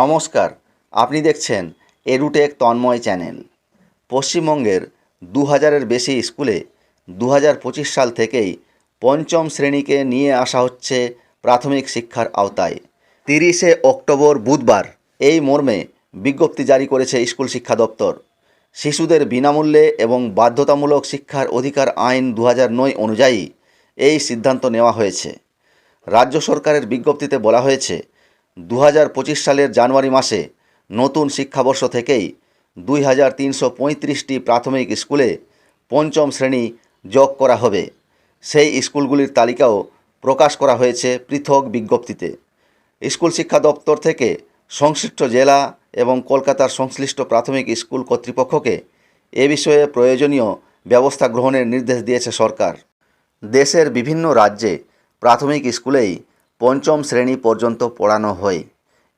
নমস্কার, আপনি দেখছেন এরুটেক তন্ময় চ্যানেল। পশ্চিমবঙ্গের দু হাজারের বেশি স্কুলে দু হাজার পঁচিশ সাল থেকেই পঞ্চম শ্রেণীকে নিয়ে আসা হচ্ছে প্রাথমিক শিক্ষার আওতায়। তিরিশে অক্টোবর বুধবার এই মর্মে বিজ্ঞপ্তি জারি করেছে স্কুল শিক্ষা দপ্তর। শিশুদের বিনামূল্যে এবং বাধ্যতামূলক শিক্ষার অধিকার আইন দু হাজার নয় অনুযায়ী এই সিদ্ধান্ত নেওয়া হয়েছে। রাজ্য সরকারের বিজ্ঞপ্তিতে বলা হয়েছে দু হাজার পঁচিশ সালের জানুয়ারি মাসে নতুন শিক্ষাবর্ষ থেকেই দুই হাজার তিনশো পঁয়ত্রিশটি প্রাথমিক স্কুলে পঞ্চম শ্রেণি যোগ করা হবে। সেই স্কুলগুলির তালিকাও প্রকাশ করা হয়েছে পৃথক বিজ্ঞপ্তিতে। স্কুল শিক্ষা দপ্তর থেকে সংশ্লিষ্ট জেলা এবং কলকাতার সংশ্লিষ্ট প্রাথমিক স্কুল কর্তৃপক্ষকে এ বিষয়ে প্রয়োজনীয় ব্যবস্থা গ্রহণের নির্দেশ দিয়েছে সরকার। দেশের বিভিন্ন রাজ্যে প্রাথমিক স্কুলেই পঞ্চম শ্রেণি পর্যন্ত পড়ানো হয়।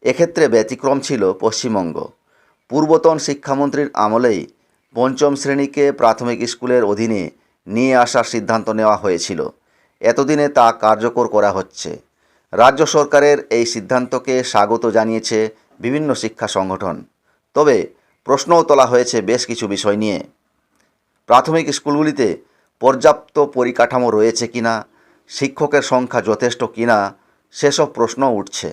এক্ষেত্রে ব্যতিক্রম ছিল পশ্চিমবঙ্গ। পূর্বতন শিক্ষামন্ত্রীর আমলেই পঞ্চম শ্রেণীকে প্রাথমিক স্কুলের অধীনে নিয়ে আসার সিদ্ধান্ত নেওয়া হয়েছিল। এতদিনে তা কার্যকর করা হচ্ছে। রাজ্য সরকারের এই সিদ্ধান্তকে স্বাগত জানিয়েছে বিভিন্ন শিক্ষা সংগঠন। তবে প্রশ্নও তোলা হয়েছে বেশ কিছু বিষয় নিয়ে। প্রাথমিক স্কুলগুলিতে পর্যাপ্ত পরিকাঠামো রয়েছে কিনা, শিক্ষকের সংখ্যা যথেষ্ট কিনা সেসব প্রশ্ন উঠছে।